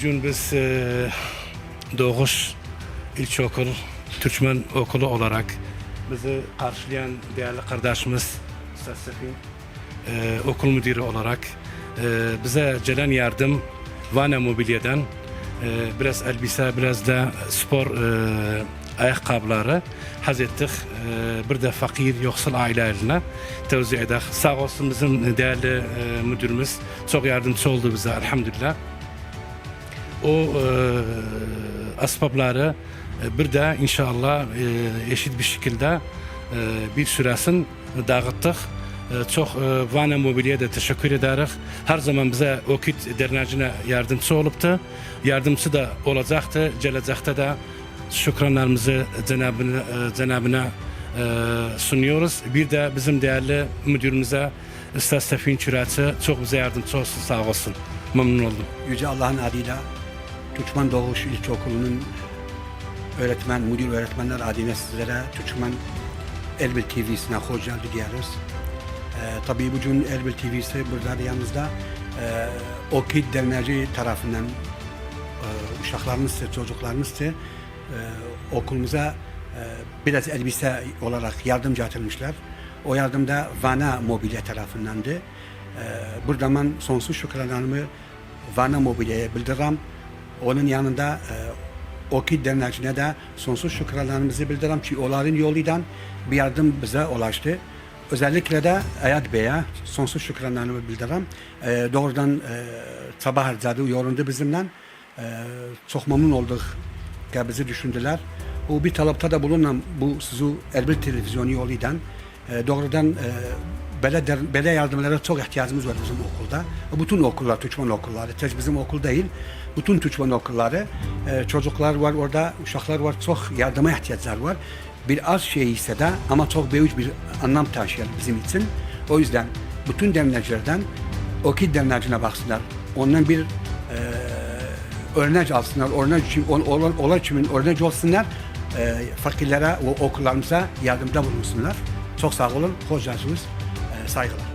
bugün biz e, Doğuş İlkokul Türkmen Okulu olarak bizi karşılayan değerli kardeşimiz Ustaz Sefin e, okul müdürü olarak e, bize gelen yardım Vana Mobilya'dan e, biraz elbise biraz da spor e, ayakkabıları haz. E, bir de fakir yoksul ailelerine tevzi edek. Sağ olsun bizim değerli e, müdürümüz çok yardımcı oldu bize elhamdülillah. O e, asbabları e, bir de inşallah e, eşit bir şekilde e, bir süresin dağıttık. E, çok e, Vana Mobilya'ya da teşekkür ederiz. Her zaman bize Okit Derneği'ne yardımcı oluptu. Yardımcı da olacaktı. Gelecekte de şükranlarımızı Cenab-ı e, Cenabına e, sunuyoruz. Bir de bizim değerli müdürümüze Üstad Sefin Çürati çok bize yardımcı olsun sağ olsun. Memnun oldum. Yüce Allah'ın adıyla Türkmen Doğuş İlkokulu'nun öğretmen, müdür öğretmenler adıyla sizlere Türkmen Elbil TV'sine hoş geldin diyoruz. Ee, tabii bugün Elbil TV'si burada yanımızda e, OKİD Derneği tarafından e, uşaklarımız, çocuklarımız e, okulumuza e, biraz elbise olarak yardım getirmişler. O yardım da Vana Mobilya tarafındandı. E, burada ben sonsuz şükranlarımı Vana Mobilya'ya bildiririm. Onun yanında e, OKİD Derneği'ne de sonsuz şükranlarımızı bildiririm ki onların yoluyla bir yardım bize ulaştı. Özellikle de Ayad Bey'e sonsuz şükranlarımı bildiririm. E, doğrudan e, sabah harcadı, yoruldu bizimle. E, çok memnun olduk ki bizi düşündüler. O bir talepte de bulunan bu sizi Erbil televizyonu yoluyla e, doğrudan e, der, böyle yardımlara çok ihtiyacımız var bizim okulda. Bütün okullar, Türkmen okulları, tek bizim okul değil, bütün Türkmen okulları, e, çocuklar var orada, uşaklar var, çok yardıma ihtiyaçları var. Bir az şey ise de ama çok büyük bir anlam taşıyor bizim için. O yüzden bütün derneklerden OKİD derneğine baksınlar. Ondan bir e, örnek alsınlar, örnek için, ol- olan, olan için örnek olsunlar. E, fakirlere ve okullarımıza yardımda bulunsunlar. Çok sağ olun, hoş geldiniz. E, saygılar.